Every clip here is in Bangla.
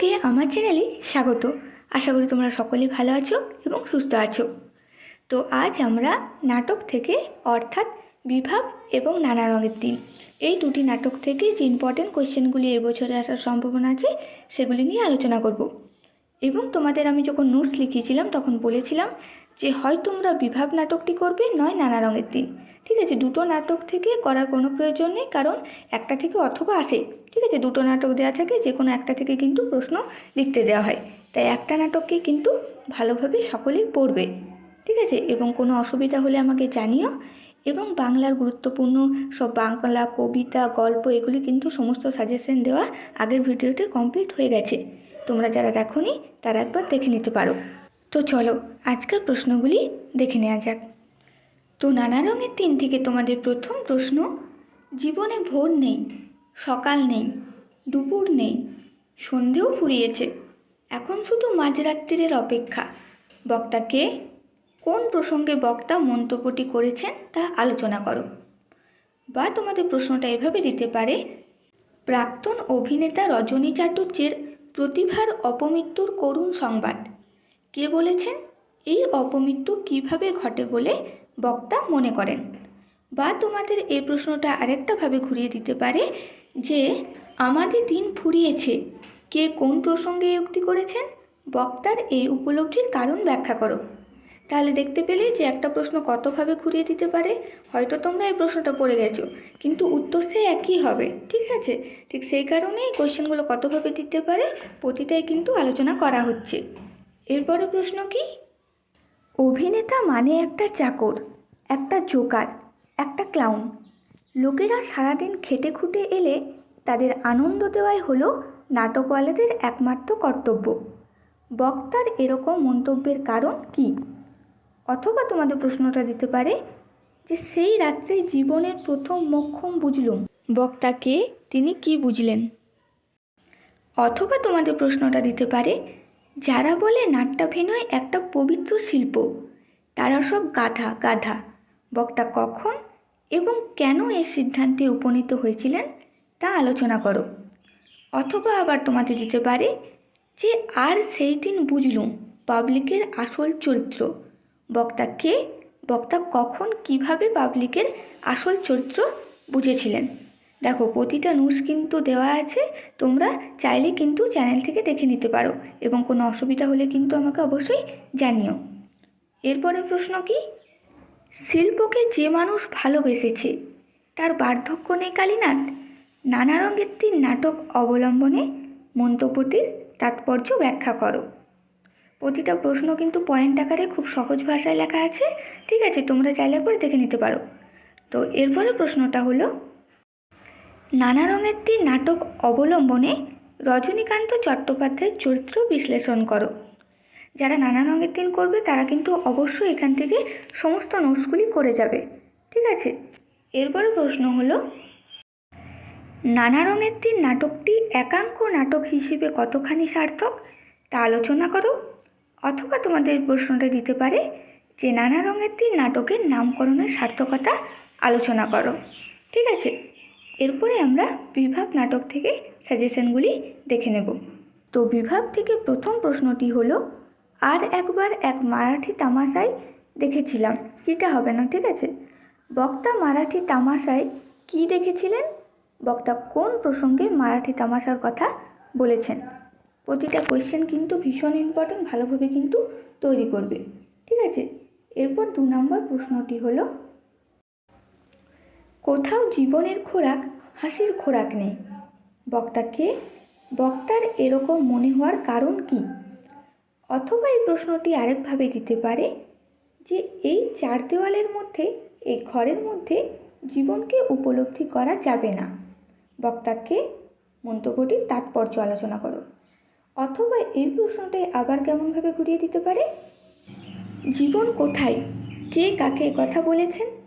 সকলকে আমার চ্যানেলে স্বাগত। আশা করি তোমরা সকলেই ভালো আছো এবং সুস্থ আছো। তো আজ আমরা নাটক থেকে, অর্থাৎ বিভাব এবং নানা রঙের দিন। এই দুটি নাটক থেকে যে ইম্পর্টেন্ট কোয়েশ্চেনগুলি এবছরে আসার সম্ভাবনা আছে, সেগুলি নিয়ে আলোচনা করব। এবং তোমাদের আমি যখন নোটস লিখিয়েছিলাম, তখন বলেছিলাম যে, হয় তোমরা বিভাব নাটকটি করবে, নয় নানা রঙের দিন। ঠিক আছে, দুটো নাটক থেকে করার কোনো প্রয়োজন নেই, কারণ একটা থেকে অথবা আসে, ঠিক আছে, দুটো নাটক দেওয়া থাকে যে কোনো একটা থেকে কিন্তু প্রশ্ন লিখতে দেওয়া হয়। তাই একটা নাটককে কিন্তু ভালোভাবে সকলেই পড়বে, ঠিক আছে, এবং কোনো অসুবিধা হলে আমাকে জানিও, এবং বাংলার গুরুত্বপূর্ণ সব বাংলা, কবিতা, গল্প, এগুলি কিন্তু সমস্ত সাজেশন দেওয়া আগের ভিডিওতে কমপ্লিট হয়ে গেছে। তোমরা যারা দেখোনি, তারা একবার দেখে নিতে পারো। তো চলো, আজকের প্রশ্নগুলি দেখে নেওয়া যাক। তো নানা রঙের দিন থেকে তোমাদের প্রথম প্রশ্ন, জীবনে ভোর নেই, সকাল নেই, দুপুর নেই, সন্ধেও ফুরিয়েছে। এখন শুধু মাঝরাত্রির অপেক্ষা। বক্তাকে কোন প্রসঙ্গে বক্তা মন্তব্যটি করেছেন তা আলোচনা করো। বা তোমাদের প্রশ্নটা এভাবে দিতে পারে, প্রাক্তন অভিনেতা রজনী চাটুর্যের প্রতিভার অপমৃত্যুর করুণ সংবাদ। কে বলেছেন, এই অপমৃত্যু কীভাবে ঘটে বলে বক্তা মনে করেন। বা তোমাদের এই প্রশ্নটা আরেকটাভাবে ঘুরিয়ে দিতে পারে যে আমাদের দিন ফুরিয়েছে, কে কোন প্রসঙ্গে উক্তি করেছেন? বক্তার এই উপলব্ধির কারণ ব্যাখ্যা করো। তাহলে দেখতে পেলে যে একটা প্রশ্ন কতভাবে ঘুরিয়ে দিতে পারে, হয়তো তোমরা এই প্রশ্নটা পড়ে গেছো, কিন্তু উত্তর সে একই হবে, ঠিক আছে? ঠিক সেই কারণেই কোয়েশ্চেনগুলো কতভাবে দিতে পারে, প্রতিটাই কিন্তু আলোচনা করা হচ্ছে। এরপরে প্রশ্ন কি? অভিনেতা মানে একটা চাকর, একটা জোকার, একটা ক্লাউন লোকেরা সারাদিন খেটে খুঁটে এলে তাদের আনন্দ দেওয়াই হলো নাটকওয়ালাদের একমাত্র কর্তব্য। বক্তার এরকম মন্তব্যের কারণ কি? অথবা তোমাদের প্রশ্নটা দিতে পারে যে সেই রাত্রে জীবনের প্রথম মক্ষম বুঝলুম। বক্তাকে তিনি কি বুঝলেন? অথবা তোমাদের প্রশ্নটা দিতে পারে যারা বলে নাট্যাভিনয় একটা পবিত্র শিল্প, তারা সব গাধা গাধা। বক্তা কখন এবং কেন এই সিদ্ধান্তে উপনীত হয়েছিলেন তা আলোচনা করো। অথবা আবার তোমাদের দিতে পারে যে আর সেই দিন বুঝলুম পাবলিকের আসল চরিত্র। বক্তা কে, বক্তা কখন কীভাবে পাবলিকের আসল চরিত্র বুঝেছিলেন। দেখো প্রতিটা নোটস কিন্তু দেওয়া আছে, তোমরা চাইলে কিন্তু চ্যানেল থেকে দেখে নিতে পারো এবং কোনো অসুবিধা হলে কিন্তু আমাকে অবশ্যই জানিও। এরপরের প্রশ্ন কি? শিল্পকে যে মানুষ ভালোবেসেছে, তার বার্ধক্য নেই কালীনাথ? নানা রঙের তিন নাটক অবলম্বনে মন্তব্যটির তাৎপর্য ব্যাখ্যা করো। প্রতিটা প্রশ্ন কিন্তু পয়েন্ট আকারে খুব সহজ ভাষায় লেখা আছে, ঠিক আছে? তোমরা চাইলে করে দেখে নিতে পারো। তো এরপরে প্রশ্নটা হলো নানা রঙের তিন নাটক অবলম্বনে রজনীকান্ত চট্টোপাধ্যায়ের চরিত্র বিশ্লেষণ করো। যারা নানা রঙের দিন করবে, তারা কিন্তু অবশ্যই এখান থেকে সমস্ত নোটসগুলি করে যাবে। ঠিক আছে? এরপরে প্রশ্ন হলো, নানা রঙের দিন নাটকটি একাঙ্ক নাটক হিসেবে কতখানি সার্থক? তা আলোচনা করো। অথবা তোমাদের প্রশ্নটা দিতে পারে যে, নানা রঙের দিন নাটকের নামকরণের সার্থকতা আলোচনা করো। ঠিক আছে? এরপরে আমরা বিভাব নাটক থেকে সাজেশনগুলি দেখে নেব। তো বিভাব থেকে প্রথম প্রশ্নটি হলো, আর একবার এক মারাঠি তামাশায় দেখেছিলাম। এটা হবে না, ঠিক আছে? বক্তা মারাঠি তামাশায় কি দেখেছিলেন? বক্তা কোন প্রসঙ্গে মারাঠি তামাশার কথা বলেছেন? প্রতিটা কোয়েশ্চেন কিন্তু ভীষণ ইম্পর্টেন্ট ভালোভাবে কিন্তু তৈরি করবে, ঠিক আছে? এরপর দু নম্বর প্রশ্নটি হলো কোথাও জীবনের খোরাক, হাসির খোরাক নেই। বক্তাকে বক্তার এরকম মনে হওয়ার কারণ কি? অথবা এই প্রশ্নটি আরেকভাবে দিতে পারে যে এই চার দেওয়ালের মধ্যে, এই ঘরের মধ্যে জীবনকে উপলব্ধি করা যাবে না। বক্তাকে মন্তব্যটির তাৎপর্য আলোচনা করো অথবা এই প্রশ্নটাই আবার কেমনভাবে ঘুরিয়ে দিতে পারে? জীবন কোথায়? কে কাকে কথা বলেছেন?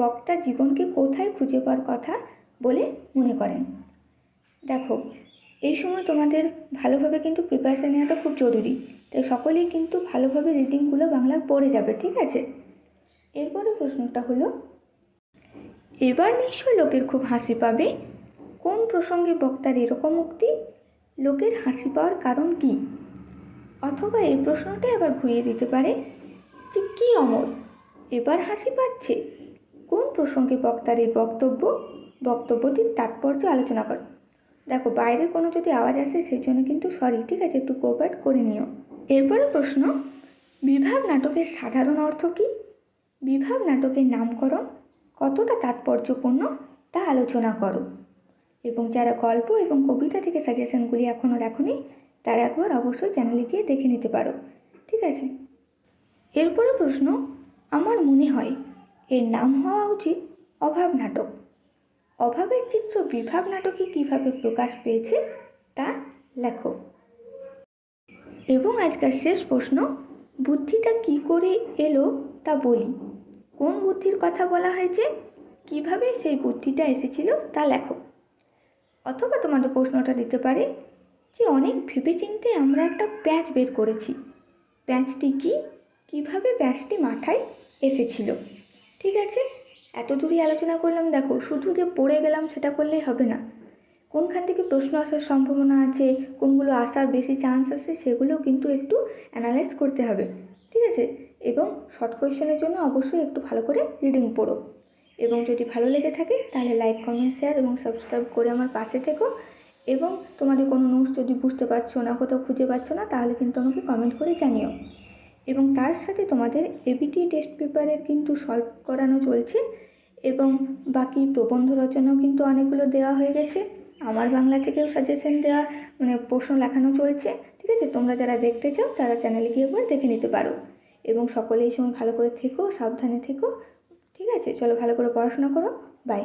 বক্তা জীবনকে কোথায় খুঁজে পাওয়ার কথা বলে মনে করেন। দেখো, এই সময় তোমাদের ভালোভাবে কিন্তু প্রিপারেশান নেওয়াটা খুব জরুরি। তাই সকলেই কিন্তু ভালোভাবে রিডিংগুলো বাংলা পড়ে যাবে, ঠিক আছে? এরপরে প্রশ্নটা হলো, এবার নিশ্চয় লোকের খুব হাসি পাবে। কোন প্রসঙ্গে বক্তার এরকম উক্তি? লোকের হাসি পাওয়ার কারণ কি? অথবা এই প্রশ্নটাই আবার ঘুরিয়ে দিতে পারে যে কী অমর? এবার হাসি পাচ্ছে। কোন প্রসঙ্গে বক্তার এই বক্তব্য, বক্তব্যটির তাৎপর্য আলোচনা করো। দেখো, বাইরে কোনো যদি আওয়াজ আসে সেই জন্য কিন্তু সরি ঠিক আছে, একটু কোপারেট করে নিও। এরপরে প্রশ্ন বিভাব নাটকের সাধারণ অর্থ কী? বিভাব নাটকের নামকরণ কতটা তাৎপর্যপূর্ণ তা আলোচনা করো। এবং যারা গল্প এবং কবিতা থেকে সাজেশনগুলি এখনও দেখনি, তারা একবার অবশ্যই চ্যানেলে গিয়ে দেখে নিতে পারো। ঠিক আছে? এরপরে প্রশ্ন, আমার মনে হয় এর নাম হওয়া উচিত অভাব নাটক। অভাবের চিত্র বিভাগ নাটকে কীভাবে প্রকাশ পেয়েছে তা লেখো। এবং আজকের শেষ প্রশ্ন, বুদ্ধিটা কি করে এলো তা বলি। কোন বুদ্ধির কথা বলা হয়েছে, কীভাবে সেই বুদ্ধিটা এসেছিল তা লেখো। অথবা তোমাদের প্রশ্নটা দিতে পারে যে অনেক ভেবেচিন্তে আমরা একটা প্যাঁচ বের করেছি। প্যাঁচটি কি? কীভাবে প্যাঁচটি মাথায় এসেছিল? ঠিক আছে? এত দূরই আলোচনা করলাম, দেখো, শুধু যে পড়ে গেলাম সেটা করলেই হবে না। কোনখান থেকে প্রশ্ন আসার সম্ভাবনা আছে, কোনগুলো আসার বেশি চান্স আছে সেগুলোও কিন্তু একটু অ্যানালাইজ করতে হবে। ঠিক আছে? এবং শর্ট কোয়েশ্চেনের জন্য অবশ্যই একটু ভালো করে রিডিং পড়ো। এবং যদি ভালো লেগে থাকে, তাহলে লাইক কমেন্ট শেয়ার এবং সাবস্ক্রাইব করে আমার পাশে থেকো। এবং তোমাদের কোনো নোটস যদি বুঝতে পারছ না, কোথাও খুঁজে পাচ্ছ না, তাহলে কিন্তু আমাকে কমেন্ট করে জানিও। এবং তার সাথে তোমাদের এবিটি টেস্ট পেপারের কিন্তু সলভ করানো চলছে এবং বাকি প্রবন্ধ রচনাও কিন্তু অনেকগুলো দেওয়া হয়ে গেছে। আমার বাংলা থেকেও সাজেশন দেওয়া মানে প্রশ্ন লেখানো চলছে, ঠিক আছে? তোমরা যারা দেখতে চাও, তারা চ্যানেলে গিয়ে একবার দেখে নিতে পারো। এবং সকলে এই সময় ভালো করে থেকো, সাবধানে থেকো, ঠিক আছে? চলো ভালো করে পড়াশোনা করো। বাই